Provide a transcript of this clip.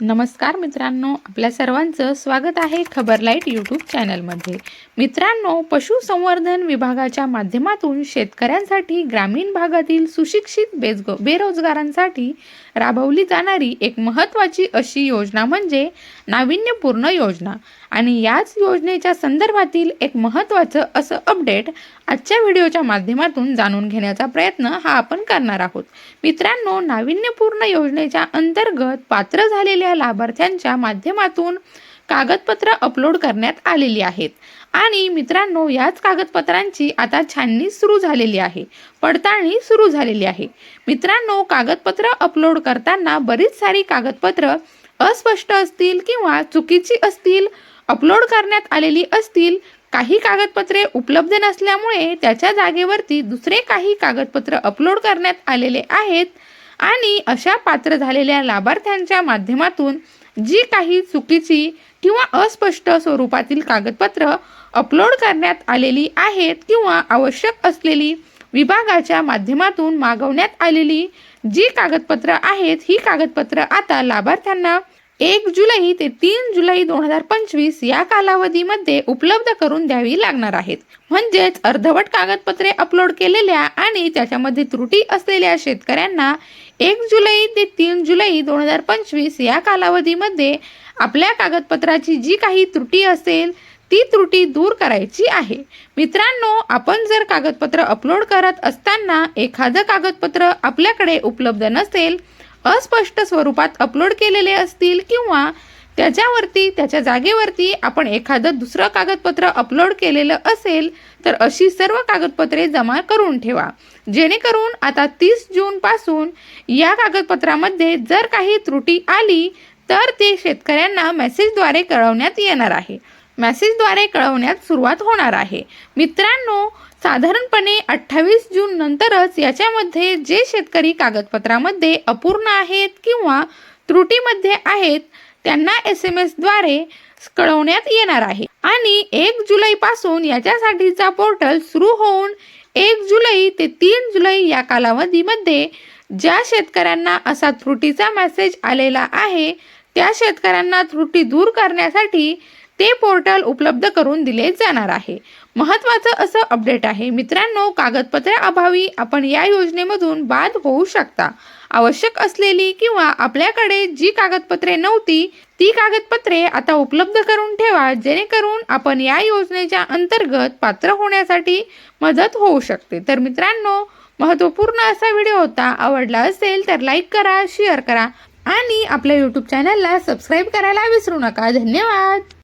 नमस्कार मित्रांनो आपल्या सर्वांचं स्वागत आहे खबर लाइट यूट्यूब चॅनलमध्ये. मित्रांनो पशुसंवर्धन विभागाच्या माध्यमातून शेतकऱ्यांसाठी ग्रामीण भागातील सुशिक्षित बेजग बेरोजगारांसाठी राबवली जाणारी एक महत्त्वाची अशी योजना म्हणजे नाविन्यपूर्ण योजना. आणि याच योजनेच्या संदर्भातील एक महत्त्वाचं असं अपडेट आजच्या व्हिडिओच्या माध्यमातून जाणून घेण्याचा प्रयत्न हा आपण करणार आहोत. मित्रांनो नाविन्यपूर्ण योजनेच्या अंतर्गत पात्र झालेल्या लाभार्थ्यांच्या माध्यमातून कागदपत्र अपलोड करण्यात आलेली आहेत. आणि मित्रांनो याच कागदपत्रांची आता छाननी सुरू झालेली आहे. पडताळणी सुरू झालेली आहे. मित्रांनो कागदपत्र अपलोड करताना बरीच सारी कागदपत्र अस्पष्ट असतील किंवा चुकीची असतील अपलोड करण्यात आलेली असतील काही कागदपत्रे उपलब्ध नसल्यामुळे त्याच्या जागेवरती दुसरे काही कागदपत्र अपलोड करण्यात आलेले आहेत. आणि अशा पात्र झालेल्या लाभार्थ्यांच्या माध्यमातून जी काही चुकीची किंवा अस्पष्ट स्वरूपातील कागदपत्र अपलोड करण्यात आलेली आहेत किंवा आवश्यक असलेली विभागाच्या माध्यमातून मागवण्यात आलेली जी कागदपत्र आहेत ही कागदपत्र आता लाभार्थ्यांना एक जुलै ते तीन जुलै दोन हजार पंचवीस या कालावधीमध्ये उपलब्ध करून द्यावी लागणार आहेत. म्हणजेच अर्धवट कागदपत्रे अपलोड केलेल्या आणि त्याच्यामध्ये त्रुटी असलेल्या शेतकऱ्यांना एक जुलै ते तीन जुलै दोन हजार पंचवीस या कालावधीमध्ये आपल्या कागदपत्राची जी काही त्रुटी असेल ती त्रुटी दूर करायची आहे. मित्रांनो आपण जर कागदपत्र अपलोड करत असताना एखादं कागदपत्र आपल्याकडे उपलब्ध नसेल अस्पष्ट स्वरूपात अपलोड केलेले असतील किंवा त्याच्यावरती त्याच्या जागेवरती आपण एखादं दुसरं कागदपत्र अपलोड केलेलं असेल तर अशी सर्व कागदपत्रे जमा करून ठेवा. जेणेकरून आता तीस जूनपासून या कागदपत्रामध्ये जर काही त्रुटी आली तर ते शेतकऱ्यांना मेसेजद्वारे कळवण्यात येणार आहे. मॅसेजद्वारे कळवण्यात सुरुवात होणार आहे. मित्रांनो साधारणपणे अठ्ठावीस जून नंतरच याच्यामध्ये जे शेतकरी कागदपत्रामध्ये अपूर्ण आहेत किंवा त्रुटीमध्ये आहेत त्यांना एस एम एसद्वारे कळवण्यात येणार आहे. आणि एक जुलैपासून याच्यासाठीचा पोर्टल सुरू होऊन एक जुलै ते तीन जुलै या कालावधीमध्ये ज्या शेतकऱ्यांना असा त्रुटीचा मेसेज आलेला आहे त्या शेतकऱ्यांना त्रुटी दूर करण्यासाठी ते पोर्टल उपलब्ध करून दिले जाणार आहे. महत्त्वाचं असं अपडेट आहे मित्रांनो कागदपत्रे अभावी आपण या योजनेमधून बाद होऊ शकता. आवश्यक असलेली किंवा आपल्याकडे जी कागदपत्रे नव्हती ती कागदपत्रे आता उपलब्ध करून ठेवा जेणेकरून आपण या योजनेच्या अंतर्गत पात्र होण्यासाठी मदत होऊ शकते. तर मित्रांनो महत्त्वपूर्ण असा व्हिडिओ होता आवडला असेल तर लाईक करा शेअर करा आणि आपल्या यूट्यूब चॅनलला सबस्क्राईब करायला विसरू नका. धन्यवाद!